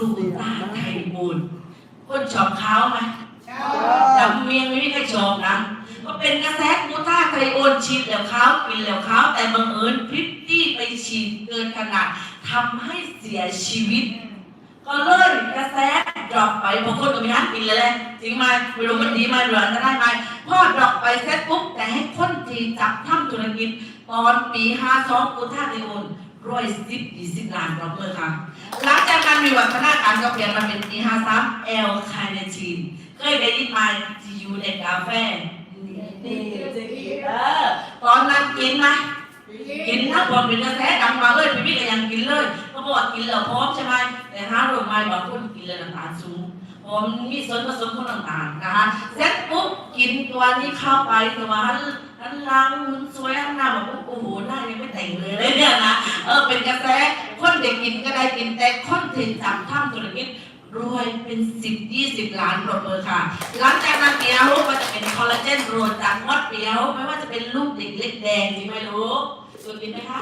ลูกตาไทยบูนคนชอบเขาไหมดำเมียงไม่มีใครชอบนะก็เป็นกระแสกูต้าไทยโอนฉีดแล้วเขากินแล้วเขาแต่บังเอิญพริตตี้ไปฉีดเกินขนาดทำให้เสียชีวิต ก็เลยกระแสดรอปไปบางคนก็ไม่ฮันกินเลยแหละจริงไหมไม่รู้มันดีไหมหรือจะได้ไหมพอดรอปไปเสร็จปุ๊บแต่ให้คนที่จับทำธุรกิจตอนปี52กูต้าไทยโอน ร้อยสิบยี่สิบล้านดอกเมื่อค่ะ หลังจากการมีวัฒนาการก็เปลี่ยนมาเป็นปี53 L คาเนทีนเคยได้ยินไหมที่อยู่ในกาแฟนี่จะกินเออตอนนั้นกินไหมกินถ้าบอกเป็นกระแสดังมาเลยพี่พี่ก็ยังกินเลยเขาบอกว่ากินแล้วพร้อมใช่ไหมแต่ถ้าโรงไม้บางคนกินแล้วน้ำตาลสูงผมมีส่วนผสมของน้ำตาลนะคะเสร็จปุ๊บกินตัวนี้เข้าไปตัวหั นหันหลังหุ่นสวยหันหน้าแบบโอ้โหหน้ายังไม่แต่งเลยเลยเนี่ยนะเออเป็นกระแสคนเด็กกินก็ได้กินแต่คนถึงจับทำธุรกิจรวยเป็นสิบยี่สิบล้านปรบมือค่ะ หลังจากนั้นเปียวก็จะเป็นคอลลาเจนโรดจากมดเปียวไม่ว่าจะเป็นลูกเด็กเล็กแดงที่ไม่รู้สุดกินไหมคะ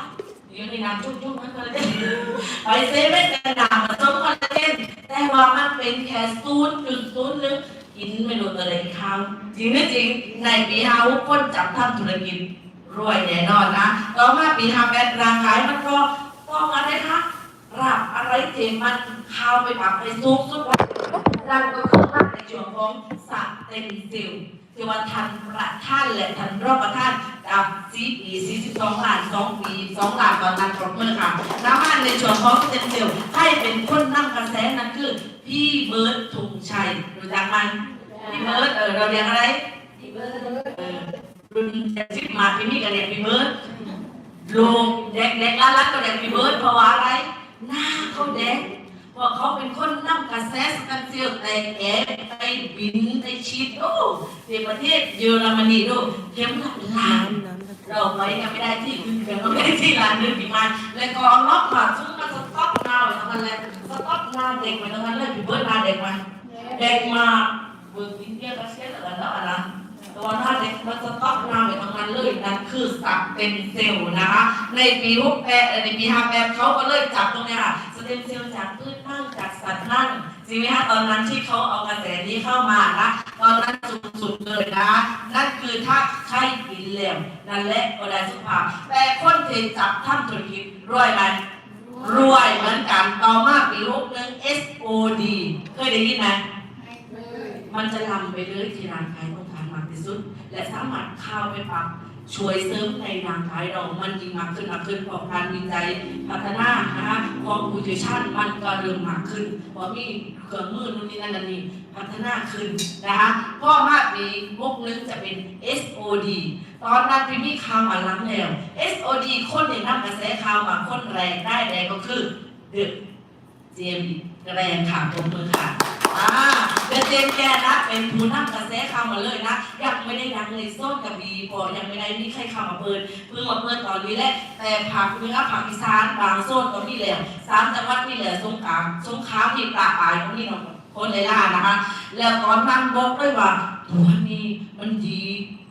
เดี๋ยวในน้ำจุ๊บๆมันคอลลาเจนไปเซเว่นกันน้ำผสมคอลลาเจนแต่ว่ามันเป็นแค่ศูนย์จุดศูนย์หนึ่ง กินไม่รู้อะไรคำจริงไม่จริงในปีฮาวุคนจับทำธุรกิจรวยแน่นอนนะต่อมาปีฮาแปดราคายมันก็ต้องอะไรคะรับอะไรเจมันเข้าไปปักไปซุกซุกวันนั่นก็คือมากในช่วงของสัตเต็มสิว ที่ว่าทันประท่านและทันรอบประท่านกับซีปี42ล้าน2ปี2ล้านตอนนั้นปรบมือค่ะน้ำมันในช่วงของเต็มสิวให้เป็นคนนั่งกระแสนั่นคือ พี่เบิร์ดธงชัยรู้จักไหมพี่เบิร์ดเออเราเรียกอะไรพี่เบิร์ดเออรุ่นเจ็ดสิบมาพี่นี่ก็เรียกพี่เบิร์ดลูกเด็กๆล้านๆก็เรียกพี่เบิร์ดเพราะว่าอะไรหน้าเขาแดงเพราะเขาเป็นคนนำกระแสสกันเซียวแต่แอบไปบินไปชีดโอ้ ในประเทศเยอรมนีดูเข็มขัดล้านเราไปยังไม่ได้ที่ยังไม่ได้ที่ร้านนึงอีกมาแล้วก็เอาล็อกผ่าซุ้มมาสต็อกนาวไว้ตรงนั้นเลยสต็อกนาวเด็กไว้ตรงนั้นเลยพี่เบิร์ดมาเด็กมาเด็กมาเบิร์ดอินเดียกระเซียอะไรแล้วอะไรตอนถ้าเด็กมาสต็อกนาวไว้ตรงนั้นเลยนั่นคือสับเป็นเซลล์นะคะ ในปีหกแปดในปีห้าแปดเขาก็เลยจับตรงเนี้ยค่ะสเต็มเซลล์จากพืชนั่งจากสัตว์นั่งจริงไหมคะตอนนั้นที่เขาเอากระแสนี้เข้ามานะ ตอนนั้นสุดๆเลยนะ นั่นคือถ้าใครกินแล้วนั่นแหละก็ได้สุภาพ แต่คนเทจับท่านธุรกิจรวยไหมรวยเหมือนกันต่อมาปีหกหนึ่ง SOD เคยได้ยินไหมมันจะลำไปเลยที่ร่างกายต้องการมากที่สุด และสามารถข้าวไปปรับช่วยเสริมในร่างกายเรา มันยิ่งมากขึ้นมากขึ้นเพราะการวิจัยพัฒนานะคะของอุทิชันมันก็เริ่มมากขึ้นเพราะมีเครื่องมือนู่นนี่นั่นนั่นนี่ พัฒนาขึ้นนะคะพ่อมาปีพวกนึงจะเป็น SOD ตอนนั้นพี่มีข่าวมาหลังแล้ว SOD คนในนำกระแสข่าวมาคนแรงได้แรงก็คือเดอะเจมแรงค่ะตบมือค่ะอ่าเดนเจนแกนะเป็นผู้นำกระแสข่าวมาเลยนะ ยังไม่ได้ดังในโซนกับบีพอยังไม่ได้มีใครข้ามาเปิดเพิ่งมาเปิดตอนนี้แหละแต่ผักเนื้อผักอีสานบางโซนก็มีแล้วสามจังหวัดนี่แหละสงขลาสงขลาที่ปลาปลายของนี่เนาะ คนเลยล่านะคะ แล้วตอนนั้นบอกเลยว่าตัวนี้มันดี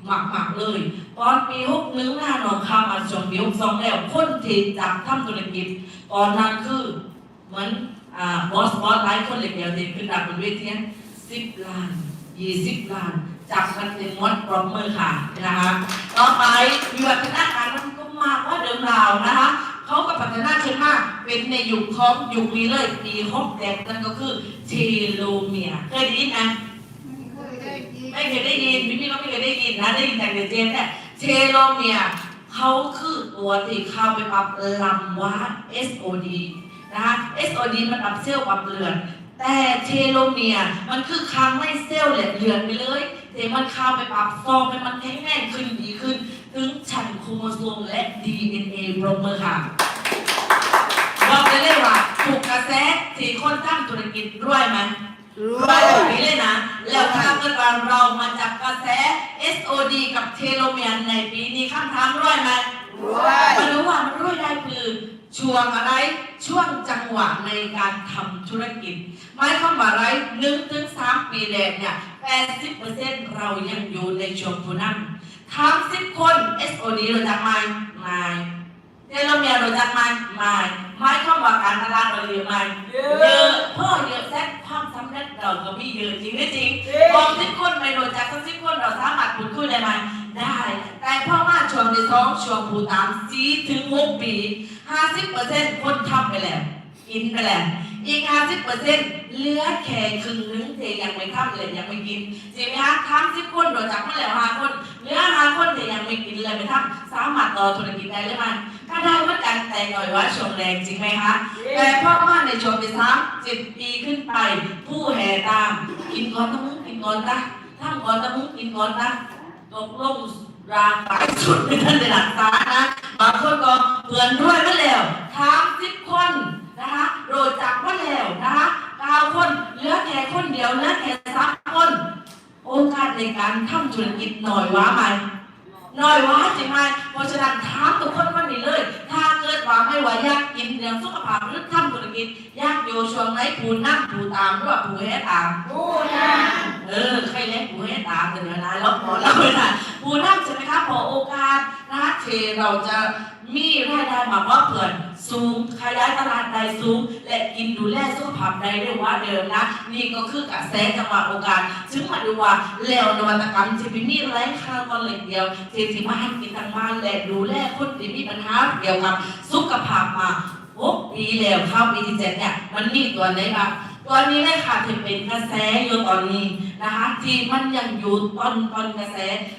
มากๆเลย ตอนปีหกหนึ่งหน้าหนองคำมาชมปีหกสองแล้วคนที่จับทำธุรกิจตอนนั้นคือเหมือนอ่าบอสบอสหลายคนเลยเดียวเด็กขึ้นดับบนเวทีสิบล้านยี่สิบล้านจับกันเป็นมดปรบมือค่ะนะคะต่อไปวิวัฒนาการมันก็มากกว่าเดิมราวนะคะ เขาก็พัฒนาขึ้นมากเป็นในยุคของยุคนี้เลยปีหกแดกนั่นก็คือเทโลเมียร์เคยได้ยินไหมไม่เคยได้ยินพี่พี่ก็ไม่เคยได้ยินนะได้ยินจากเดเจนเนี่ยเทโลเมียร์เขาคือตัวที่เข้าไปปรับลำว่า SOD นะคะ SOD มันปรับเซลล์ปรับเลือนแต่เทโลเมียร์มันคือค้างไม่เซลล์แหละเลือนไปเลยแต่มันเข้าไปปรับฟอร์มให้มันแข็งแรงขึ้นดีขึ้น ถึงชั้นโครโมโซมและ DNA ปรบมือค่ะ บอกได้เลยว่าถูกกระแสสี่คนทำธุรกิจรวยไหมรวยแบบนี้เลยนะ แล้วถ้าเกิดว่าเรามาจับกระแส SOD กับเทโลเมียร์ในปีนี้คำถามรวยไหมมารู้ว่ามันรู้ได้คือช่วงอะไรช่วงจังหวะในการทำธุรกิจหมายความว่าอะไรหนึ่งถึงสามปีแรกเนี่ยแปดสิบเปอร์เซ็นต์เรายังอยู่ในช่วงผู้นำถามสิบคน SOD เราจะไม่ไม่ เดลเมียรู้จักไหมไม่ไม่เข้ามาการตลาดเราเยอะไหมเยอะพ่อเยอะแซ่บความสำเร็จเราก็มีเยอะจริงหรือจริงบอกสิบคนไม่รู้จักสักสิบคนเราสามารถพูดคุยได้ไหมได้ แต่พ่อมาช่วงที่สองช่วงผู้ตามสี่ถึงหกปีห้าสิบเปอร์เซ็นต์คนทำไปแล้วกินไปแล้ว อีกห้าสิบเปอร์เซ็นต์เหลือแค่ครึ่งนึงเทยังไม่ทำเลยยังไม่กินจริงไหมคะทำสิบคนเราจักมาแล้วห้าคนเหลือห้าคนเทยังไม่กินเลยไม่ทำสามารถต่อธุรกิจได้หรือไม่ก็ได้เหมือนกันแต่หน่อยว่าช่วงแรงจริงไหมคะแต่พ่อมาในช่วงที่สามสิบปีขึ้นไป ผู้แห่ตาม กินก่อนตะมุ้งกินก่อนนะทำก่อนตะมุ้งกินก่อนนะตกลงรางปลายสุดไม่ทันได้หลักษานะบางคนก็เพื่อนด้วยมาแล้วทามสิบคน นะคะโรดจักมาแล้วนะคะเก้าคนเหลือแค่คนเดียวเหลือแค่สามคน โอกาสในการทำธุรกิจหน่อยว่าไหมหน่อยว่าจริงไหมเพราะฉะนั้นถามทุกคนวันนี้เลย ถ้าเกิดว่าไม่ว่าอยากกินเรื่องสุขภาพหรือทำธุรกิจอยากอยู่ช่วงไหนผูนั่งผูตามหรือว่าผูให้ตามเออใครเลี้ยงผูให้ตามกันนะแล้วพอแล้วนะผูนั่งใช่ไหมคะพอโอกาสนะคะที่เราจะ มีรายได้มาว่าเผื่อนสูงขยายตลาดได้สูง และกินดูแลสุขภาพได้เรียว่าเดิมนะ นี่ก็คือกระแสจังหวะโอกาสซึ่งมาดูว่าแล้วนวัตกรรมจะเป็นมีแรงค่าตอนเล็กเดียวที่ที่มาให้กินทางบ้านและดูแลคนที่มีปัญหาเกี่ยวกับสุขภาพมาหกปีแล้วเข้าปีที่เจ็ดเนี่ยมันมีตัวไหนบ้างตัวนี้เลยค่ะที่เป็นกระแสอยู่ตอนนี้ นะคะที่มันยังอยู่ตอนตอนกระแส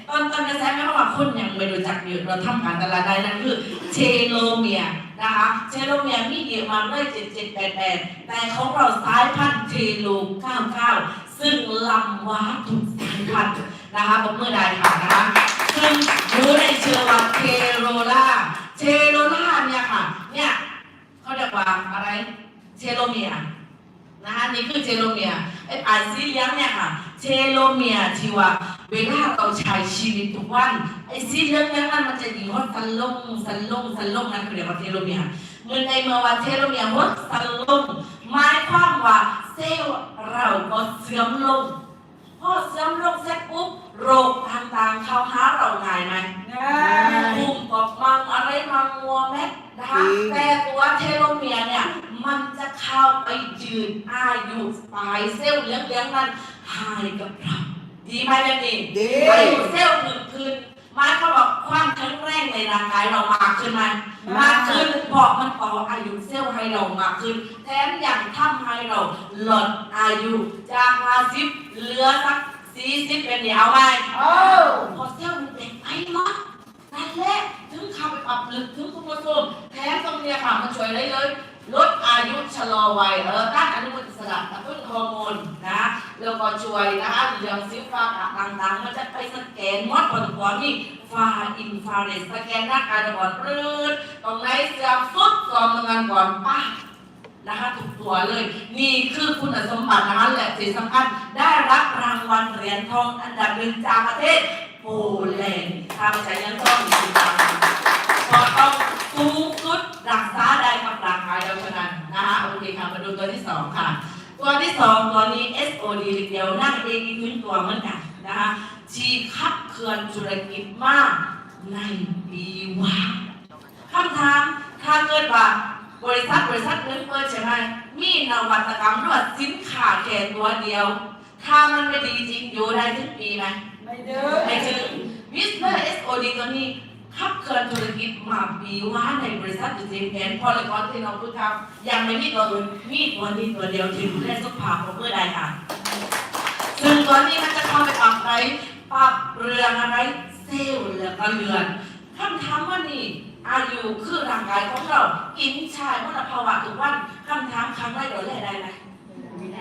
ตอนตอนกระแสไม่ว่าคนยังไม่รู้จักอยู่เราทำการตลาดได้นั่นคือเชโลเมียนะคะเชโลเมียมีเยอะมากเลยเจ็ดเจ็ดแปดแปดแต่ของเราสายพันธุ์เชโลเก้าเก้าซึ่งลำว้าทุกสายพันธุ์นะคะบอกเมื่อใดค่ะนะคะซึ่งรู้ในเชื่อว่าเทโรล่าเทโรล่าเนี่ยค่ะเนี่ยเขาเรียกว่าอะไรเชโลเมียนะคะนี่คือเชโลเมียไอ้ปลายสีเลี้ยงเนี่ยค่ะ เชโลเมียที่ว่าเวลาเราใช้ชีวิตทุกวันไอ้สีเหลืองๆนั้นมันจะมีฮอตสันลงสันลงสันลงนั่นคือเรียกว่าเทโลเมียร์เมื่อในเมื่อวันเทโลเมียร์ฮอตสันลงหมายความว่าเซลล์เราก็เสื่อมลงพอเสื่อมลงเสร็จปุ๊บโรคต่างๆเข้าหาเราง่ายไหมภูมิกบมังอะไรมังงัวแม็ดนะคะแต่ตัวเทโลเมียร์เนี่ยมันจะเข้าไปยืนอายุปลายเซลล์เหลืองๆนั้น หายกับเราดีไหมแบบนี้ดีอายุเซลล์พื้นพื้นหมายความว่าความแข็งแรงในร่างกายเรามากขึ้นไหมมากขึ้นเพราะมันต่ออายุเซลล์ให้เรามากขึ้นแถมยังทำให้เราลดอายุจาก50เหลือสัก40เป็นเดียวไหมพอเซลล์มันเด็กไปเนาะนั่นแหละถึงเข้าไปปรับลึกถึงคุณผู้ชมแถมตรงเนี้ยค่ะมันช่วยได้เลยลดอายุชะลอวัยเออต้านอนุมูลอิสระกระตุ้นฮอร์โมนนะ แล้วก็ช่วยนะคะเรื่องซิฟ้าต่างๆ มันจะไปสแกนมอดผลกว่านี่ฟาอินฟราเรดสแกนร่ากายก่อนปรืดตรงไหนเสื่อมสุดสอมงานก่อนป้านะคะทุกตัวเลย นี่คือคุณสมบัตินะคะและที่สำคัญได้รับรางวัลเหรียญทองอันดับหนึ่งจากประเทศโปแลนด์ทำใจยังต้องมีรางวัลพอต้องสูงสุดรักษาได้กับร่างกายเราเท่านั้นนะคะโอเคค่ะมาดูตัวที่สองค่ะ ตัวที่สองตัวนี้ SOD เดียวนั่งเองอีกหนึ่งตัวเหมือนกันนะคะชีขับเคลื่อนธุรกิจมากในปีว่าคำถามถ้าเกิดว่าบริษัทบริษัทนึงเปิดใช่ไหมมีนวัตกรรมหรือว่าสินค้าแค่ตัวเดียว ถ้ามันไม่ดีจริงอยู่ได้ถึงปีไหมไม่ถึงวิสเ e อร์ SOD ตัวนี้ ขับเคลื่อนธุรกิจมาปีว่าในบริษัทจุดเจมแกนพอลยก่อนที่เราพูดครับยังไม่มีตัวอื่นมีตัวนี้ตัวเดียวที่ดูแลสุขภาพของเพื่อใดค่ะ ซึ่งตัวนี้มันจะเข้าไปปรับไปปรับเรื่องอะไรเซลล์และก็เลือนคำถามว่านี่อายุคือร่างกายของเรากินชายมลภาวะทุกวันคำถามครั้งแรกเราแลได้ไหม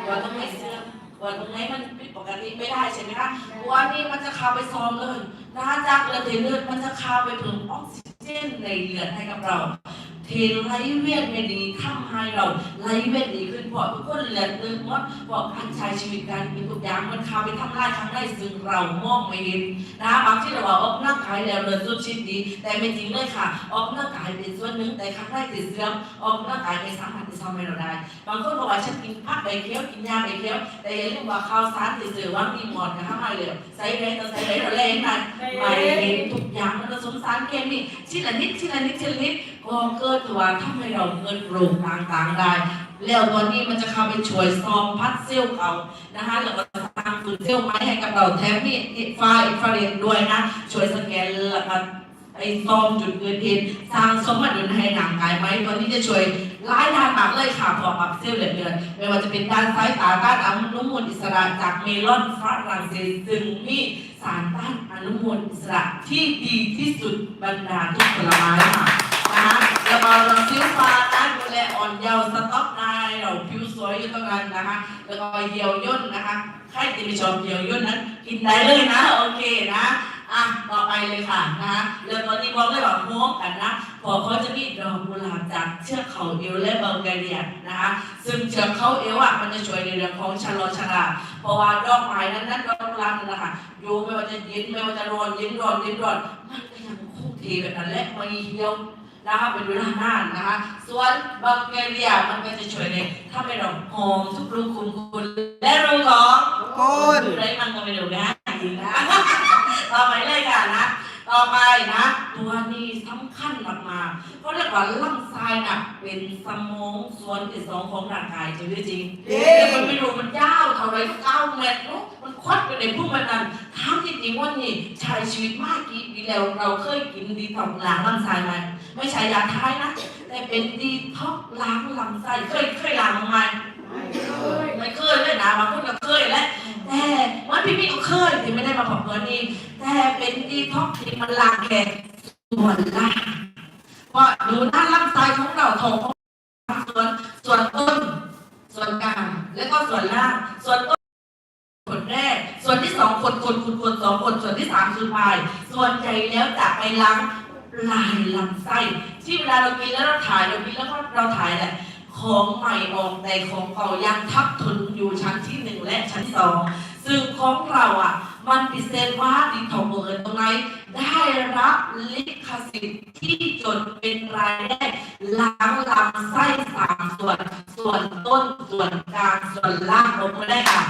ว่าต้องไม่เสื่อมว่าตรงไหนมันผิดปกติไม่ได้ใช่ไหมคะวันนี้มันจะเข้าไปซ้อมเลย นะคะจากเลือดในเลือดมันจะเข้าไปถึงออกซิ เจนในเลือดให้กับเราเทไหลเวียนไม่ดีทำให้เราไหลเวียนดีขึ้นเพราะทุกคนเลือดลึกหมดเพราะการใช้ชีวิตการกินทุกอย่างมันเข้าไปทำลายข้างในซึ่งเรามองไม่เห็นนะบางที่เราบอกออกกำลังกายแล้วเลือดสุดชิดดี แต่ไม่จริงเลยค่ะ ออกกำลังกายเป็นส่วนหนึ่งแต่ข้างในติดเสื่อมออกกำลังกายไม่สามารถที่จะทำให้เราได้บางคนบอกว่าฉันกินผักใบเคี้ยวกินยาใบเคี้ยวแต่อย่าลืมว่าข้าวสารติดเสื่อว่ามีหมอนกับข้าวมาเลยใส่แรงต่อใส่แรงต่อแรงนั่นไม่เห็นทุกอย่างมันผสมสารเคมีชิ้นละนิดชิ้นละนิดชิ้นละนิดก็เกิดตัวทำให้เราเงินโรคต่างๆได้แล้วตอนนี้มันจะเข้าไปช่วยซอมพัดเซลล์เขานะคะแล้วก็สร้างฝืนเซลล์ไม้ให้กับเราแถมนี่ไฟอินฟราเรดด้วยนะช่วยสแกนแล้วก็ ไอ้ซอมจุดเกิดเหตุสร้างสมดุลให้หนังกายไหมตัวนี้จะช่วยหลายด้านมากเลยค่ะพออัพเซลล์เหลือเกินไม่ว่าจะเป็นด้านซ้ายตาด้านอนุมูลอิสระจากเมลอนฝรั่งเศสซึ่งมีสารต้านอนุมูลอิสระที่ดีที่สุดบรรดาทุกผลไม้ค่ะนะคะแล้วก็เราซิลฟ้าด้านดูแลอ่อนเยาว์สต็อกนายเราผิวสวยอยู่ตรงนั้นนะคะ แล้วก็เหี่ยวย่นนะคะใครที่ไม่ชอบเหี่ยวย่นนั้นกินได้เลยนะโอเคนะ อะต่อไปเลยค่ะนะคะแล้วตอนนี้บอกเลยว่าพร้อมกันนะพอเขาจะมีดอกกุหลาบจากเชือกเขาเอวและบัลแกเรียนะคะซึ่งเชือกเขาเอวอะมันจะช่วยในเรื่องของชะลอชราเพราะว่าดอกไม้นั้นนั้นดอกกุหลาบนั่นนะคะอยู่ไม่ว่าจะเย็นไม่ว่าจะร้อนเย็นร้อนเย็นร้อนมันก็ยังคงที่แบบนั้นและไม่เหี่ยวนะคะเป็นเวลานานนะคะ ส่วนบัลแกเรียมันก็จะช่วยในถ้าไม่เราหอมทุกรูขุมขนและรูของคุณดูได้มันก็ไม่ดูนะ จริงนะต่อไปเลยค่ะนะ ต่อไปนะ ตัวนี้สำคัญมากๆเพราะเรียกว่าลำไส้น่ะเป็นสมองส่วนที่สองของร่างกายจริงหรือจริงเย้แต่มันไม่รู้มันยาวเท่าไหรเก้าเมตรเนอะมันควัดไปในพุ่งมันนั้นถามจริงๆว่านี่ใช้ชีวิตมากกี่ปีแล้วเราเคยกินดีท็อกล้างลำไส้ไหมไม่ใช่ยาท้ายนะแต่เป็นดีท็อกล้างลำไส้เคยเคยล้างบ้างไหมไม่เคยเลยนะบางคนก็เคยแหละ แต่วันพี่พี่ก็เคยที่ไม่ได้มาบอกเงินนี่แต่เป็นดีท็อกที่มันล้างแค่ส่วนล่างเพราะดูหน้าลำไส้ของเราท้องของเราส่วนส่วนต้น ส่วนกลางแล้วก็ส่วนล่าง ส่วนต้นคนแรก ส่วนที่สองคนคนคนคนสองคนส่วนที่สามคือปลาย ส่วนใหญ่แล้วจะไปล้างลายลำไส้ที่เวลาเรากินแล้วเราถ่ายเรากินแล้วก็เราถ่ายแหละของใหม่ออกแต่ของเก่ายังทับทนอยู่ชั้นที่หน และชั้นสองซึ่งของเราอะ มันพิเศษว่าดีทองเบอร์ตรงไหนได้รับลิขสิทธิ์ที่จดเป็นรายแรกล้างลำไส้สามส่วน ส่วนต้นส่วนกลางส่วนล่างลงมาได้ค่ะ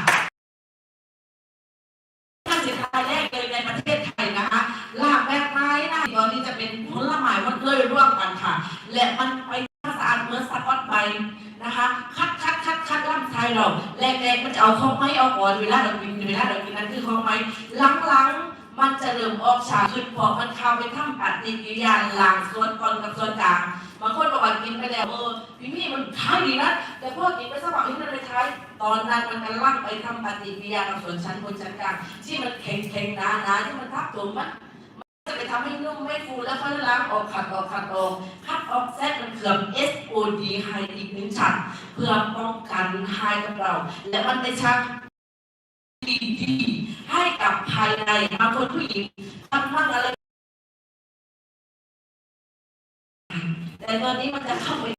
ถ้าสินค้าแรกเลยในประเทศไทยนะคะลากแบบไม้นะตอนนี้จะเป็นผลไม้มันเลยร่วมกันค่ะ และมันไปสะอาดเหมือนสกอตใบนะคะ คัดคัดคัดคัดลำไส้เรา แรกๆมันจะเอาข้อไม้เอาก่อนเวลาเรากินเวลาเรากินนั่นคือข้อไม้หลังๆ มันจะเริ่มออกฉาขึ้นพอมันเข้าไปทำปฏิกิริยาหลังส่วนก่อนกับส่วนกลางบางคนบอกว่ากินไปแล้วเออพี่มี่มันท้ายดีนะแต่พอกินไปสักพักที่มันไปท้ายตอนนั้นมันกำลังไปทำปฏิกิริยากับส่วนชั้นบนชั้นกลางที่มันแข็งแข็งหนาหนาที่มันทับถมมัน จะไปทำให้นุ่มไม่ฟูแล้วค่อยล้างออกขัดออกขัดออกคัดออกแซดมันเกือบ SOD ไฮอีกหนึ่งชั้นเพื่อป้องกันไฮกับเรา และมันได้ชักดีๆให้กับภายในบางคนผู้หญิงทำมั่งอะไรแต่ตอนนี้มันจะเข้าไป